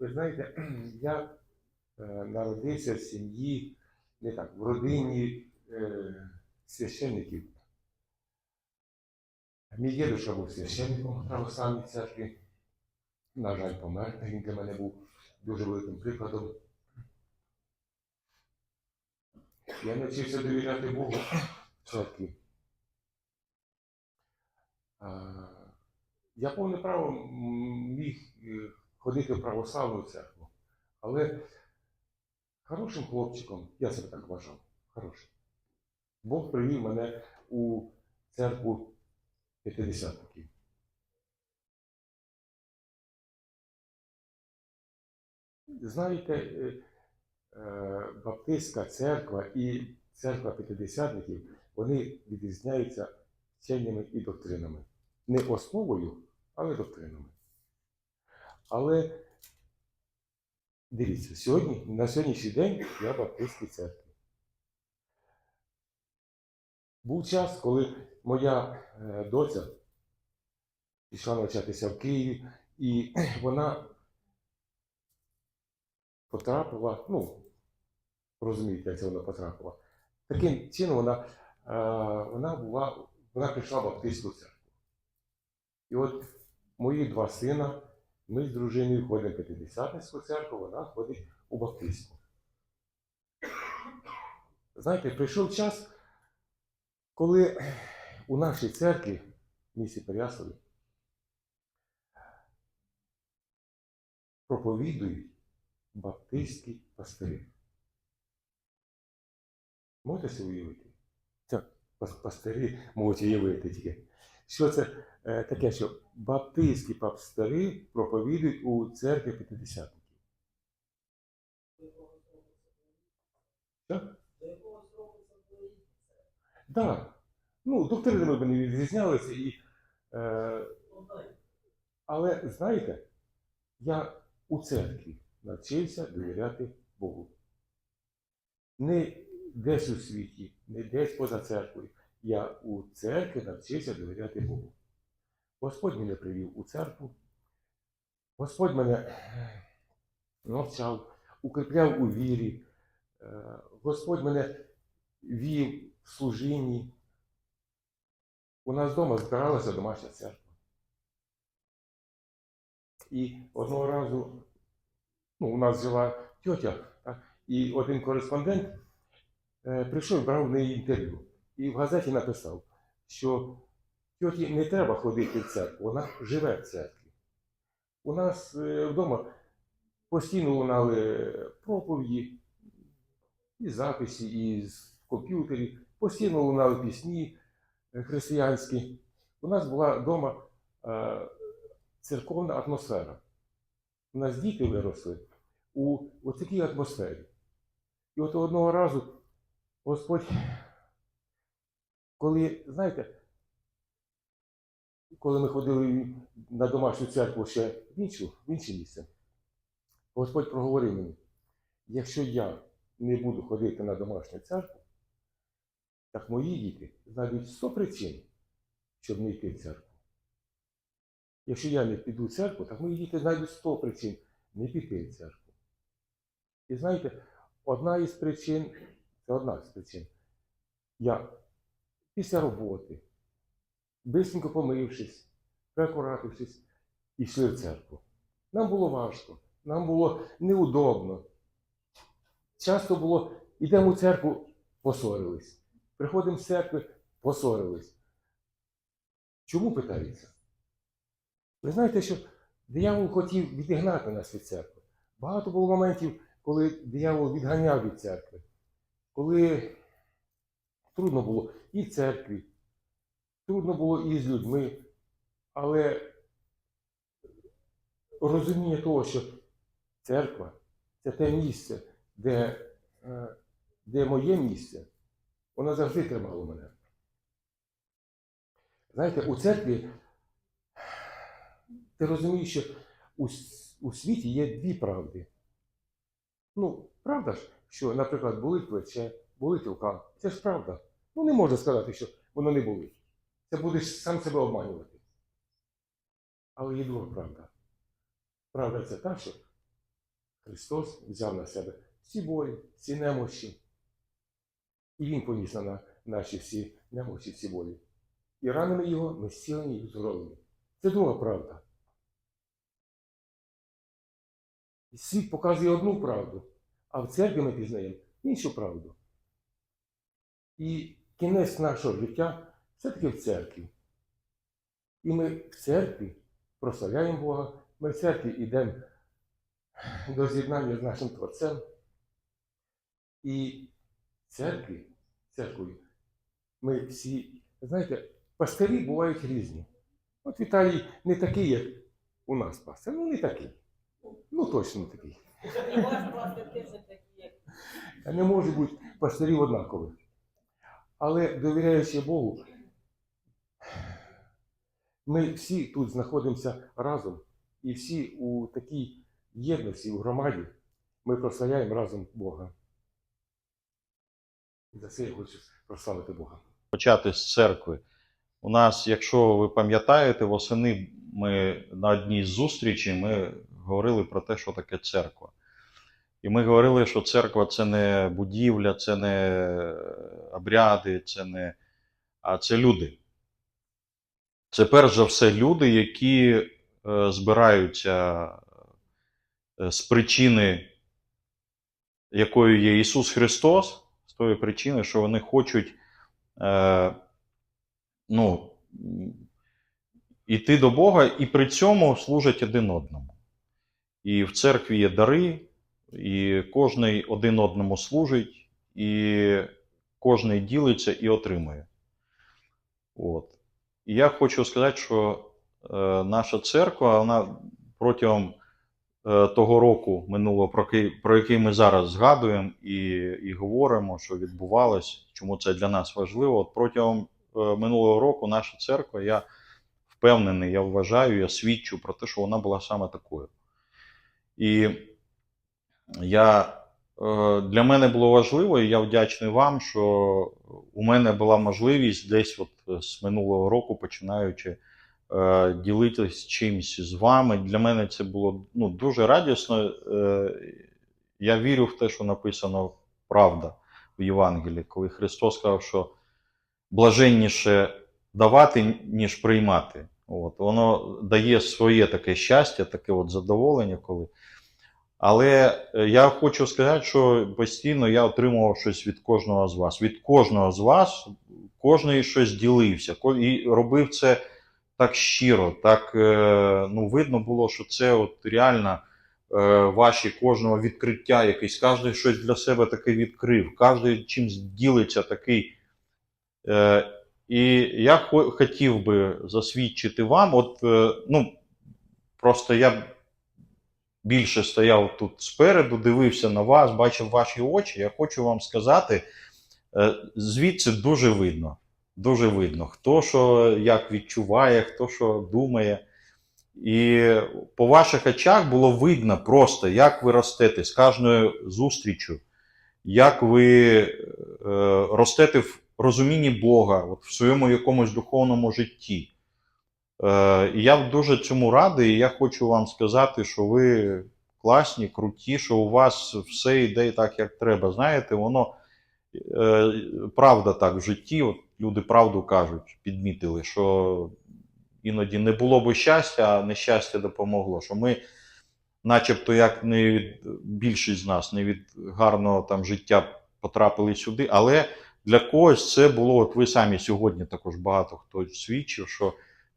Ви знаєте, я е, народився в сім'ї, не так, в родині е, священників. Мій дідусь був священником православній церкві. На жаль, помер. Він для мене був дуже великим прикладом. Я навчився довіряти Богу в церкві. Я повне право міг е, ходити в православну церкву, але хорошим хлопчиком, я себе так вважав, хорошим. Бог привів мене у церкву п'ятидесятників. Знаєте, е, е, Баптистська церква і церква п'ятидесятників, вони відрізняються вченнями і доктринами. Не основою, але доктринами. Але дивіться, сьогодні, на сьогоднішній день я Баптистській церкві. Був час, коли моя е, доця пішла навчатися в Києві, і вона потрапила, ну, розумієте, як це вона потрапила. Таким чином вона, е, вона була, вона прийшла в Баптистську церкву. І от мої два сина, ми з дружиною ходимо в П'ятидесятницьку церкву, вона ходить у Баптистську. Знаєте, прийшов час, коли у нашій церкві в місті Переяславі проповідують баптистські пастирі. Можете собі уявити? Це пас- пастирі можуть уявити тільки. Що це е, таке, що баптистські пастирі проповідують у церкві п'ятидесятників? Що? Так. Ну, доктринами вони відрізнялися і. Е, але знаєте, я у церкві навчився довіряти Богу. Не десь у світі, не десь поза церквою. Я у церкві навчився довіряти Богу. Господь мене привів у церкву. Господь мене е, навчав, укріпляв у вірі. Е, Господь мене вів в служінні. У нас вдома збиралася домашня церква. І одного разу ну, у нас жила тьотя, і один кореспондент е, прийшов і брав в неї інтерв'ю. І в газеті написав, що тьоті не треба ходити в церкву, вона живе в церкві. У нас е, вдома постійно лунали проповіді, і записі, і з комп'ютері, постійно лунали пісні е, християнські. У нас була вдома е, церковна атмосфера. У нас діти виросли у такій атмосфері. І от одного разу Господь, коли, знаєте, коли ми ходили на домашню церкву ще в іншу, в інше місце, Господь проговорив мені, якщо я не буду ходити на домашню церкву, так мої діти знайдуть 100 причин, щоб не йти в церкву. Якщо я не піду в церкву, так мої діти знайдуть 100 причин не піти в церкву. І знаєте, одна із причин, це одна з причин. Я після роботи, бисенько помившись, прекуратившись, йшли в церкву. Нам було важко, нам було неудобно. Часто було, йдемо в церкву, посорились. Приходимо з церкви, посорились. Чому питається? Ви знаєте, що диявол хотів відігнати нас від церкви. Багато було моментів, коли диявол відганяв від церкви, коли трудно було і церкві, трудно було і з людьми, але розуміння того, що церква це те місце, де, е, де моє місце, воно завжди тримало мене. Знаєте, у церкві ти розумієш, що у, у світі є дві правди. Ну, правда ж, що, наприклад, болить плече, болить рука. Це ж правда. Ну, не можна сказати, що воно не болить. Це будеш сам себе обманювати. Але є друга правда. Правда це та, що Христос взяв на себе всі болі, всі немощі. І Він поніс на на- наші всі немощі, всі болі. І ранами його ми зцілені і здорові. Це друга правда. І Світ показує одну правду, а в церкві ми пізнаємо іншу правду. І кінець нашого життя все-таки в церкві. І ми в церкві прославляємо Бога, ми в церкві йдемо до з'єднання з нашим Творцем. І церкві, церквою, ми всі, знаєте, пастирі бувають різні. От Віталій не такий, як у нас пастир, ну не такий. Ну точно не такий. Не може бути пастирів однакових. Але довіряючи Богу, ми всі тут знаходимося разом і всі у такій єдності, у громаді, ми прославляємо разом Бога. І за це я хочу прославити Бога. почати з церкви. У нас, якщо ви пам'ятаєте, восени ми на одній з зустрічей ми говорили про те, що таке церква. І ми говорили, що церква це не будівля, це не обряди, це не. а це люди. Це перш за все люди, які е, збираються е, з причини, якою є Ісус Христос, з тої причини, що вони хочуть е, ну, м, іти до Бога і при цьому служать один одному. І в церкві є дари, і кожний один одному служить, і кожний ділиться і отримує. От. І я хочу сказати, що е, наша церква, вона протягом е, того року минулого, про про який ми зараз згадуємо і, і говоримо, що відбувалось, чому це для нас важливо. От протягом е, минулого року наша церква, я впевнений, я вважаю, я свідчу про те, що вона була саме такою. І я, е, для мене було важливо, і я вдячний вам, що у мене була можливість десь от з минулого року, починаючи е, ділитись чимось з вами. Для мене це було ну, дуже радісно. Е, я вірю в те, що написано правда в Євангелії, коли Христос сказав, що блаженніше давати, ніж приймати. От, воно дає своє таке щастя, таке от задоволення, коли. Але е, я хочу сказати, що постійно я отримував щось від кожного з вас. Від кожного з вас, кожен щось ділився і робив це так щиро, так е, ну, видно було, що це от реально е, ваші кожного відкриття якесь. Кожен щось для себе таке відкрив, кожен чимось ділиться такий. І я хотів би засвідчити вам, от, ну, просто я більше стояв тут спереду, дивився на вас, бачив ваші очі. Я хочу вам сказати, е, звідси дуже видно. Дуже видно, хто що як відчуває, хто що думає. І по ваших очах було видно просто, як ви ростете з кожною зустрічю, як ви е, ростете в розумінні Бога, от в своєму якомусь духовному житті. Е, я дуже цьому радий, і я хочу вам сказати, що ви класні, круті, що у вас все йде так, як треба. Знаєте, воно е, правда так в житті, от люди правду кажуть, підмітили, що іноді не було би щастя, а нещастя допомогло. Що ми, начебто, як не від більшість з нас, не від гарного там життя потрапили сюди, але для когось це було, от ви самі сьогодні також багато хто свідчив, що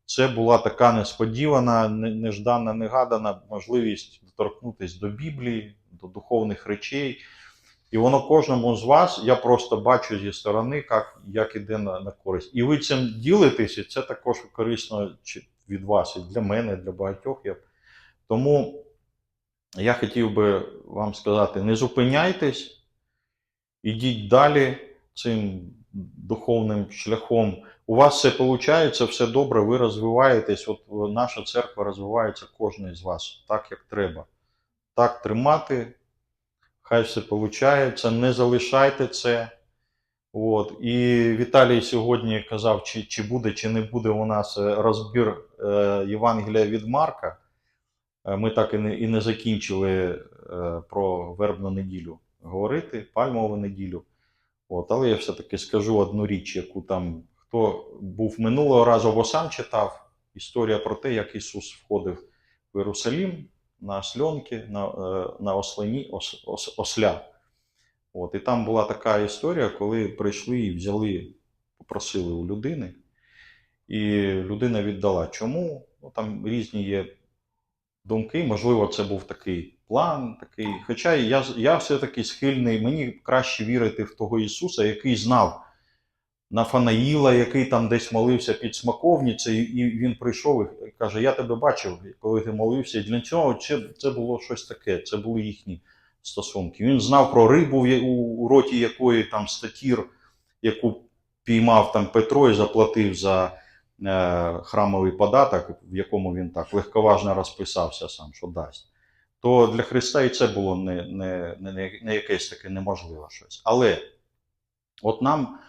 це була така несподівана, неждана, негадана можливість доторкнутися до Біблії, до духовних речей. І воно кожному з вас, я просто бачу зі сторони, як, як іде на, на користь. І ви цим ділитесь, і це також корисно від вас, і для мене, і для багатьох. Я... Тому я хотів би вам сказати: не зупиняйтесь, ідіть далі цим духовним шляхом. У вас все виходить, все добре, ви розвиваєтесь. От е, наша церква розвивається кожен з вас так, як треба. Так тримати, хай все виходить, не залишайте це. От. І Віталій сьогодні казав, чи, чи буде, чи не буде у нас е, розбір е, Євангелія від Марка. Е, Ми так і не, і не закінчили про вербну неділю говорити, пальмову неділю. От, але я все-таки скажу одну річ, яку там хто був минулого разу або сам читав. Історія про те, як Ісус входив в Єрусалім на осльонки, на, е, на ослині, ос, ос, осля. От, і там була така історія, коли прийшли і взяли, попросили у людини, і людина віддала. Чому? Ну, там різні є думки. Можливо, це був такий план, такий. Хоча я, я все-таки схильний, мені краще вірити в того Ісуса, який знав Нафанаїла, який там десь молився під смаковницею, і він прийшов і каже: Я тебе бачив, коли ти молився. І для цього це, це було щось таке, це були їхні стосунки. Він знав про рибу, у, роті якої там статір, яку піймав там Петро і заплатив за е, храмовий податок, в якому він так легковажно розписався сам, що дасть. То для Христа і це було не, не, не, не якесь таке неможливе щось. Але от нам,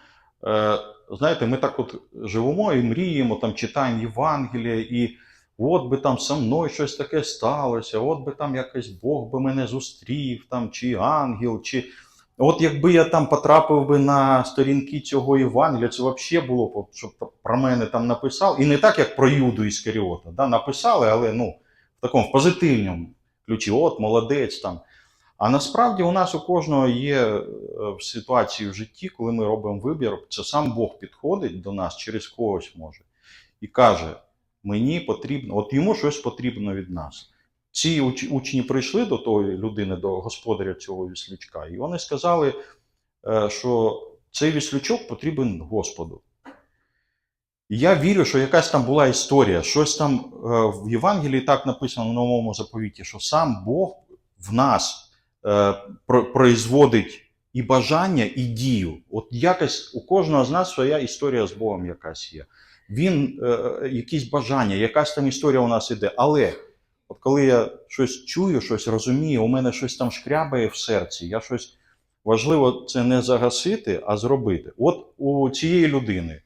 знаєте, ми так от живемо і мріємо, там читаємо Євангелія, і от би там со мною щось таке сталося, от би там якось Бог би мене зустрів, там, чи ангел, чи. От якби я там потрапив би на сторінки цього Євангелія, це взагалі було б, щоб про мене там написали. І не так, як про Юду Іскаріота. Да? Написали, але ну, в такому в позитивному ключі, от молодець там. А насправді у нас у кожного є е, в ситуації в житті, коли ми робимо вибір, це сам Бог підходить до нас через когось може і каже: мені потрібно, от йому щось потрібно від нас. Ці учні прийшли до тої людини, до господаря цього віслючка, і вони сказали, е, що цей віслючок потрібен Господу. Я вірю, що якась там була історія, щось там е, в Євангелії так написано в новому заповіті, що сам Бог в нас производить і бажання, і дію. От якось у кожного з нас своя історія з Богом якась є. Він е, якісь бажання, якась там історія у нас іде. Але от коли я щось чую, щось розумію, у мене щось там шкрябає в серці, я щось важливо це не загасити, а зробити. От у цієї людини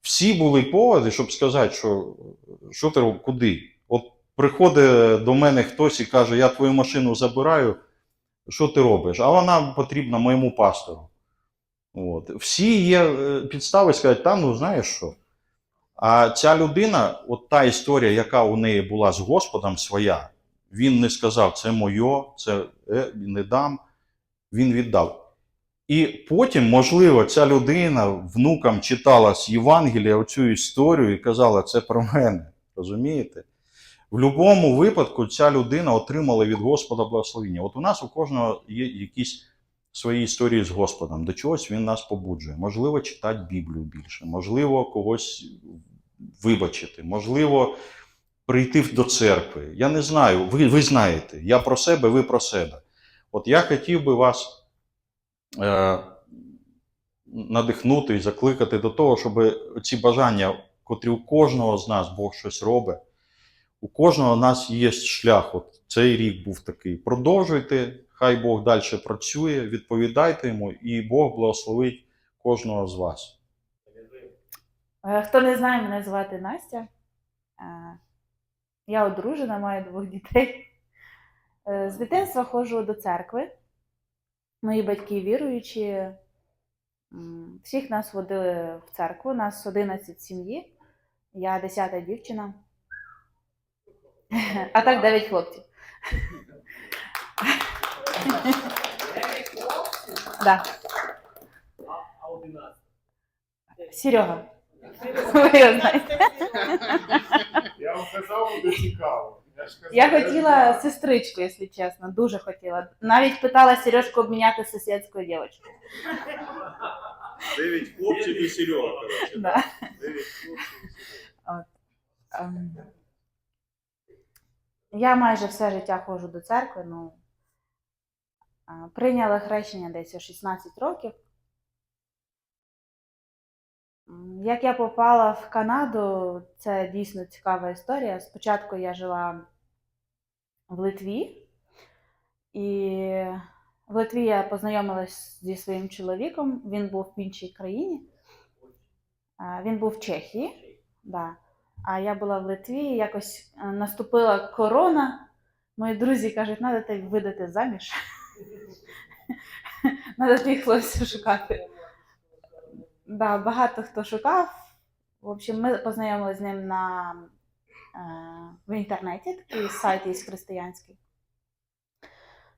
всі були поводи, щоб сказати, що, що ти куди. От приходить до мене хтось і каже, я твою машину забираю, що ти робиш? А вона потрібна моєму пастору. От. Всі є е, підстави сказати, там, ну знаєш що. А ця людина, от та історія, яка у неї була з Господом своя, він не сказав, це моє, це е, не дам, він віддав. І потім, можливо, ця людина внукам читала з Євангелія оцю історію і казала, це про мене. Розумієте? В будь-якому випадку ця людина отримала від Господа благословення. От у нас у кожного є якісь свої історії з Господом. До чогось він нас побуджує. Можливо, читати Біблію більше, можливо, когось вибачити, можливо, прийти до церкви. Я не знаю, ви, ви знаєте, я про себе, ви про себе. От я хотів би вас е, надихнути і закликати до того, щоб ці бажання, котрі у кожного з нас Бог щось робить, у кожного нас є шлях. От цей рік був такий. Продовжуйте, хай Бог далі працює, відповідайте йому, і Бог благословить кожного з вас. Е, Хто не знає, мене звати Настя. Е, Я одружена, маю двох дітей. Е, З дитинства ходжу до церкви. Мої батьки віруючі. Всіх нас водили в церкву, нас 11 сім'ї. Я 10 дівчина. А так 9 хлопців. Да. А 11. Серега. Ви його знаєте. Я вам казав, буде цікаво. Я, ж казав, Я ж хотіла знаю. сестричку, якщо чесно, дуже хотіла. Навіть питала Сережку обміняти з сусідською дівчинкою. Дев'ять хлопців і Серега, коротше. Да. Дев'ять хлопців і Серега. Я майже все життя ходжу до церкви. Ну, прийняла хрещення десь у 16 років. Як я попала в Канаду, це дійсно цікава історія. Спочатку я жила в Литві, і в Литві я познайомилась зі своїм чоловіком. Він був в іншій країні. Він був в Чехії. Да. А я була в Литві, якось е, наступила корона, Мої друзі кажуть, треба тебе видати заміж. Треба твій хлопця шукати. Да, багато хто шукав. В общем, ми познайомилися з ним на, е, в інтернеті, такий сайт є християнський.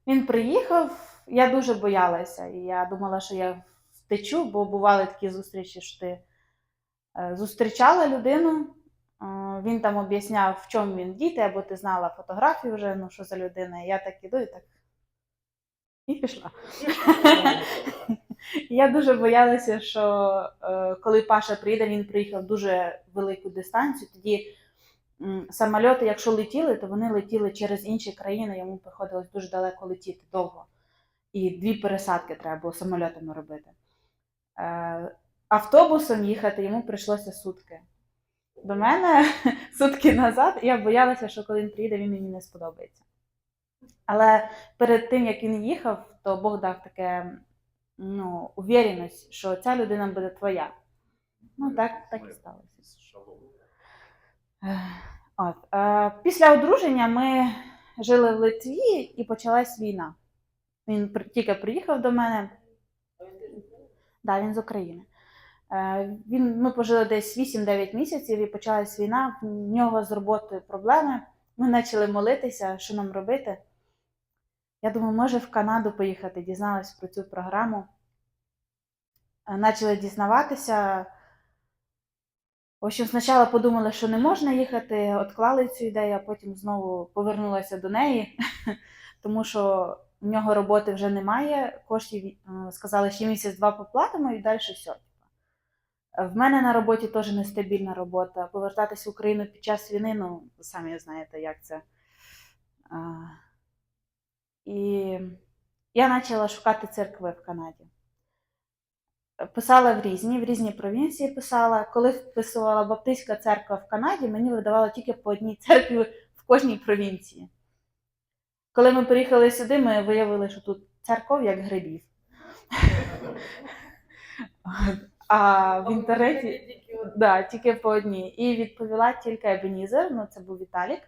Він приїхав, я дуже боялася, і я думала, що я втечу, бо бували такі зустрічі, що ти е, зустрічала людину, він там об'ясняв, в чому він діти, або ти знала фотографію вже, ну що за людина. Я так іду і так. І пішла. Я дуже боялася, що е, коли Паша приїде, він приїхав дуже велику дистанцію. Тоді самольоти, якщо летіли, то вони летіли через інші країни, йому приходилось дуже далеко летіти довго. І дві пересадки треба було самольотами робити. Е, автобусом їхати йому прийшлося сутки. До мене сутки назад, я боялася, що коли він приїде, він мені не сподобається. Але перед тим, як він їхав, то Бог дав таке ну, увіреність, що ця людина буде твоя. Ну, так, так і сталося. От. Е, після одруження ми жили в Литві і почалась війна. Він тільки приїхав до мене. Да, він з України. Е, він, ми пожили десь 8-9 місяців і почалась війна. В нього з роботою проблеми. Ми почали молитися, що нам робити. Я думаю, може в Канаду поїхати, дізналась про цю програму. Е, Почали дізнаватися. В общем, спочатку подумали, що не можна їхати, відклали цю ідею, а потім знову повернулася до неї, тому що в нього роботи вже немає. Коштів е, сказали, що місяць-два поплатимо і далі все. В мене на роботі теж нестабільна робота. Повертатися в Україну під час війни, ну, самі знаєте, як це. А, І я почала шукати церкви в Канаді. Писала в різні, в різні провінції писала. Коли вписувала Баптистська церква в Канаді, мені видавало тільки по одній церкві в кожній провінції. Коли ми приїхали сюди, ми виявили, що тут церков як грибів. А в інтернеті Да, тільки по одній. І відповіла тільки Ебенізер, ну це був Віталік.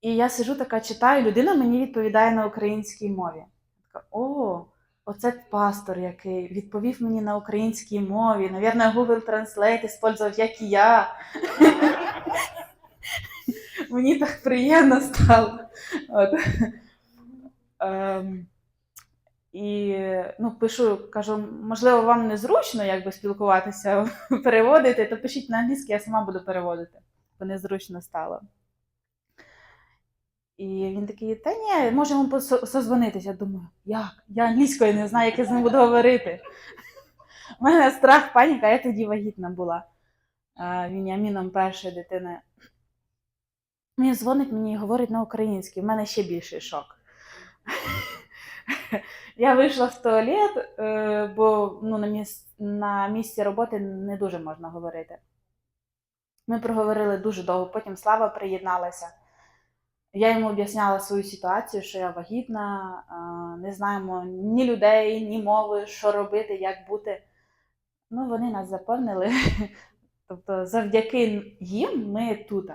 І я сижу така читаю, людина мені відповідає на українській мові. Така, о, оце пастор, який відповів мені на українській мові. Навірно, Google Translate использував, як і я. Мені так приємно стало. От. І ну, пишу, кажу, можливо, вам незручно якби спілкуватися, переводити, то пишіть на англійській, я сама буду переводити, бо незручно стало. І він такий, та ні, можемо созвонитися. Думаю, як? Я англійською не знаю, як я з ним буду говорити. У мене страх, паніка, я тоді вагітна була. А, Вініаміном першої дитини. Він дзвонить мені і говорить на українській. В мене ще більший шок. Я вийшла в туалет, е, бо ну, на, міс... на місці роботи не дуже можна говорити. Ми проговорили дуже довго, потім Слава приєдналася. Я йому об'ясняла свою ситуацію, що я вагітна, е, не знаємо ні людей, ні мови, що робити, як бути. Ну, вони нас запевнили. Тобто, завдяки їм ми тут.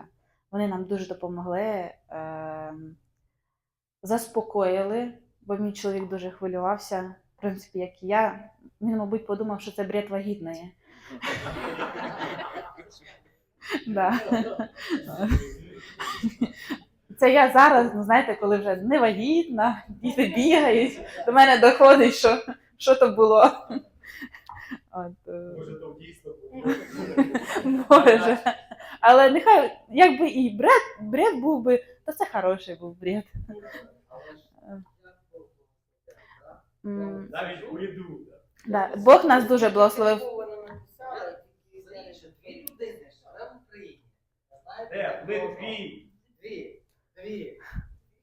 Вони нам дуже допомогли, е, заспокоїли, бо мій чоловік дуже хвилювався, в принципі, як і я. Він, мабуть, подумав, що це бред вагітної. Да. Це я зараз, ну знаєте, коли вже не вагітна, діти бігають, до мене доходить, що, що то було. От, е, Може, то дійсно було. Боже. Але нехай, якби і бред, бред був би, то це хороший був бред. М, Навіть у ряду. Да. Бог нас дуже благословив. дві людини живе в Україні. Не Де? знаєте, Ви дві. Дві. Дві.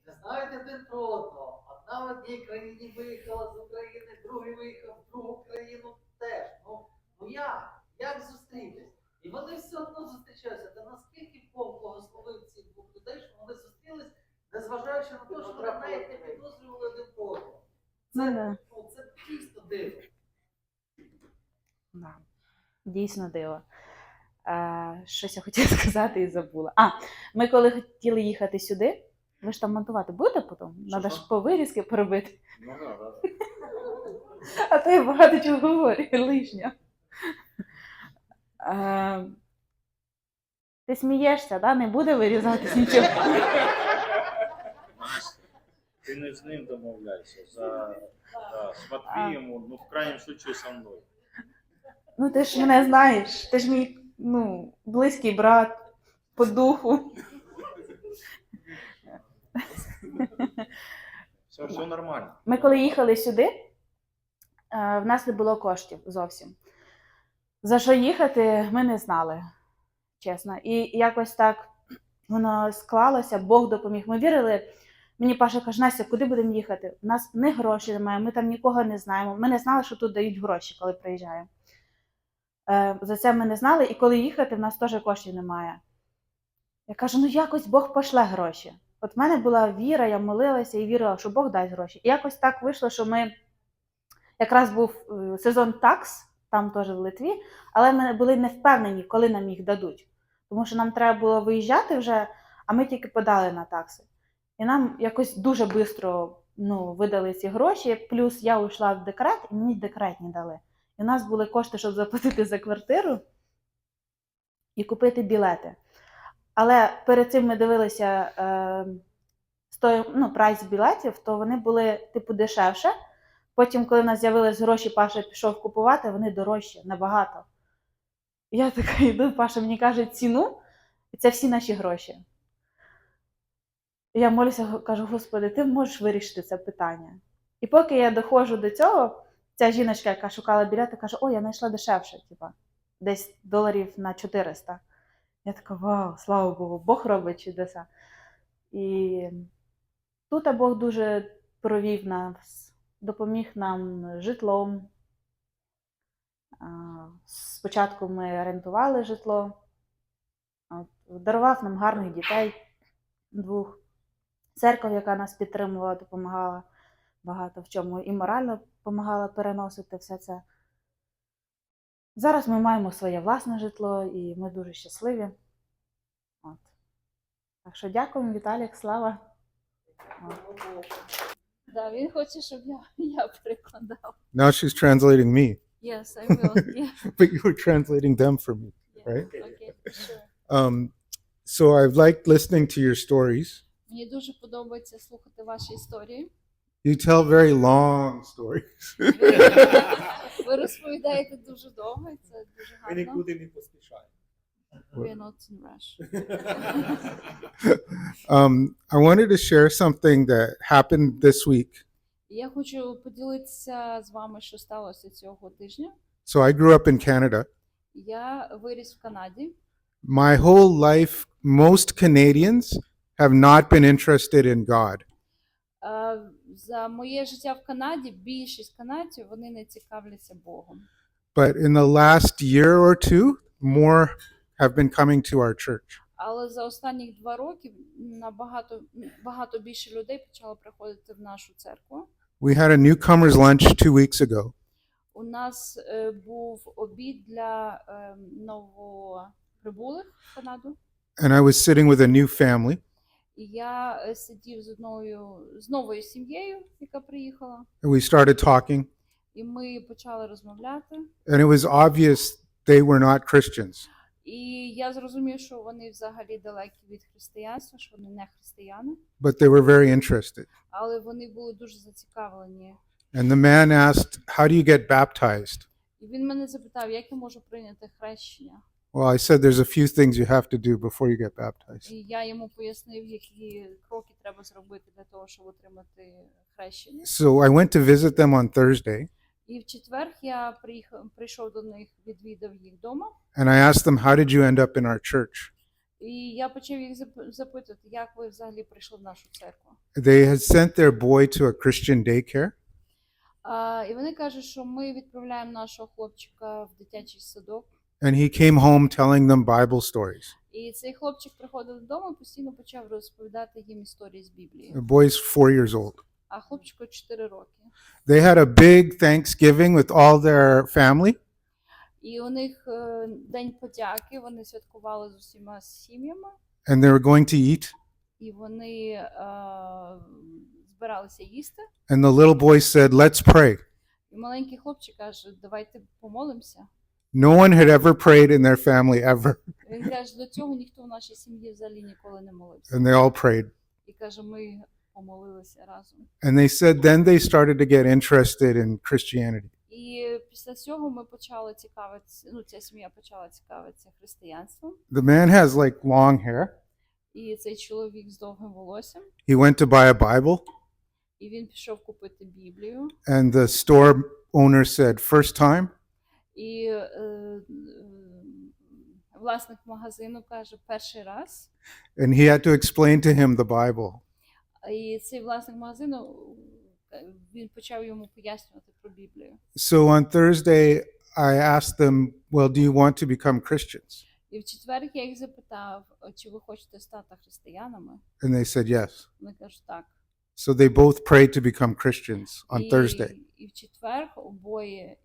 Не знаєте один про одного. Одна в одній країні виїхала з України, другий виїхав в другу країну теж. Ну, ну як? Як зустрітись? І вони все одно зустрічаються. Та наскільки Бог благословив цих двох людей, що вони зустрілись, незважаючи на те, що вони навіть не підозрювали один про одного. Це, ну, це дійсно диво. Да. Дійсно диво. Е, Е, Щось я хотіла сказати і забула. А, ми коли хотіли їхати сюди, ви ж там монтувати будете потім? Треба ж по вирізки поробити. Ну да, да. А то я багато чого говорю, лишнього. Е, Ти смієшся, да? Не буде вирізатись нічого. Ти не з ним домовляйся. За, да, з Матвієм, ну, в крайнім случаю, со мною. Ну, ти ж мене знаєш, ти ж мій ну, близький брат по духу. Все, все нормально. Ми коли їхали сюди, е, в нас не було коштів зовсім. За що їхати, ми не знали, чесно. І якось так воно склалося, Бог допоміг. Ми вірили. Мені Паша каже, Настя, куди будемо їхати? У нас ні грошей немає, ми там нікого не знаємо. Ми не знали, що тут дають гроші, коли приїжджаємо. Е, за це ми не знали, і коли їхати, в нас теж коштів немає. Я кажу, ну якось Бог пошле гроші. От в мене була віра, я молилася і вірила, що Бог дасть гроші. І якось так вийшло, що ми якраз був е, сезон такс, там теж в Литві, але ми були не впевнені, коли нам їх дадуть. Тому що нам треба було виїжджати вже, а ми тільки подали на такси. І нам якось дуже швидко ну, видали ці гроші. Плюс я уйшла в декрет, і мені декретні дали. І у нас були кошти, щоб заплатити за квартиру і купити білети. Але перед цим ми дивилися е, сто, ну, прайс білетів, то вони були типу дешевше. Потім, коли в нас з'явились гроші, Паша пішов купувати, вони дорожчі набагато. Я така йду, Паша мені каже ціну, і це всі наші гроші. Я молюся, кажу, Господи, ти можеш вирішити це питання. І поки я доходжу до цього, ця жіночка, яка шукала білети, каже: О, я знайшла дешевше, типа, десь доларів на 400. Я така, вау, слава Богу, Бог робить чудеса. І тут Бог дуже провів нас, допоміг нам житлом. Спочатку ми орендували житло, дарував нам гарних дітей двох. Церква, яка нас підтримувала, допомагала багато в чому і морально допомагала переносити все це. Зараз ми маємо своє власне житло і ми дуже щасливі. От. Так що дякуємо, Віталік, слава. От. Да, він хоче, щоб я, я перекладав. Now she's translating me, Yes, I will. Yeah, but you were translating them for me. yeah. Right. Okay, sure. Um, so I've liked listening to your stories. Мені дуже подобається слухати ваші історії. You tell very long stories. Ви розповідаєте дуже довго, і це дуже Ми гарно. нікуди не поспішаємо. We are not in rush. um, I wanted to share something that happened this week. Я хочу поділитися з вами, що сталося цього тижня. So I grew up in Canada. Я виріс в Канаді. My whole life, most Canadians have not been interested in God. Е, За моє життя в Канаді більшість канадців вони не цікавляться Богом. But in the last year or two, more have been coming to our church. Але за останні два роки набагато багато більше людей почало приходити в нашу церкву. We had a newcomers lunch two weeks ago, У нас е, був обід для е, новоприбулих в Канаду. and I was sitting with a new family. І я е, сидів з одною з новою сім'єю, яка приїхала, And we started talking, і ми почали розмовляти. and it was obvious they were not Christians. І я зрозумів, що вони взагалі далекі від християнства, що вони не християни, But they were very interested. але вони були дуже зацікавлені. And the man asked, How do you get baptized? І він мене запитав, як я можу прийняти хрещення. Well, I said there's a few things you have to do before you get baptized. І я йому пояснив, які кроки треба зробити для того, щоб отримати хрещення. So I went to visit them on Thursday, І в четвер я приїхав, прийшов до них, відвідав їх вдома. and I asked them, How did you end up in our church? І я почав їх зап- запитувати, як ви взагалі прийшли в нашу церкву. They had sent their boy to a Christian daycare, А, і вони кажуть, що ми відправляємо нашого хлопчика в дитячий садок. And he came home telling them Bible stories. І цей хлопчик приходив додому і постійно почав розповідати їм історії з Біблії. The boy's four years old. А хлопчику 4 роки. They had a big Thanksgiving with all their family, І у них е, День подяки, вони святкували з усіма сім'ями, and they were going to eat. і вони е, збиралися їсти. And the little boy said, Let's pray. І маленький хлопчик каже: давайте помолимося. No one had ever prayed in their family ever. Він каже, до цього ніхто в нашій сім'ї взагалі ніколи не молився. And they all prayed. І каже, ми помолилися разом. And they said then they started to get interested in Christianity. І після цього ми почали цікавитися. Ну, ця сім'я почала цікавитися християнством. The man has like long hair. І цей чоловік з довгим волоссям. He went to buy a Bible, І він пішов купити Біблію. and the store owner said, First time? І е, е, власник магазину каже перший раз. And he had to explain to him the Bible. І цей власник магазину е, він почав йому пояснювати про Біблію. So on Thursday, I asked them, Well, do you want to become Christians? І в четвер я їх запитав, чи ви хочете стати християнами. And they said yes. Вони кажуть так. So they both prayed to become Christians on і, Thursday. І в четвер обоє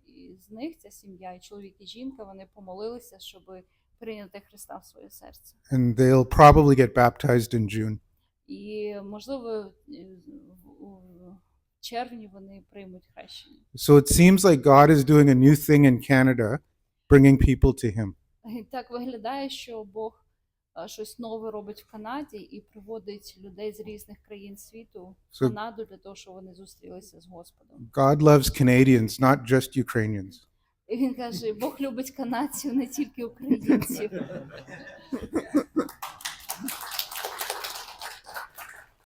з них, ця сім'я, і чоловік і жінка, вони помолилися, щоб прийняти Христа в своє серце. And they'll probably get baptized in June. І можливо, е, в- у червні вони приймуть хрещення. So it seems like God is doing a new thing in Canada, bringing people to Him. І так виглядає, що Бог е, щось нове робить в Канаді і приводить людей з різних країн світу в So- Канаду для того, щоб вони зустрілися з Господом. God loves Canadians, not just Ukrainians. І він каже: Бог любить канадців, не тільки українців.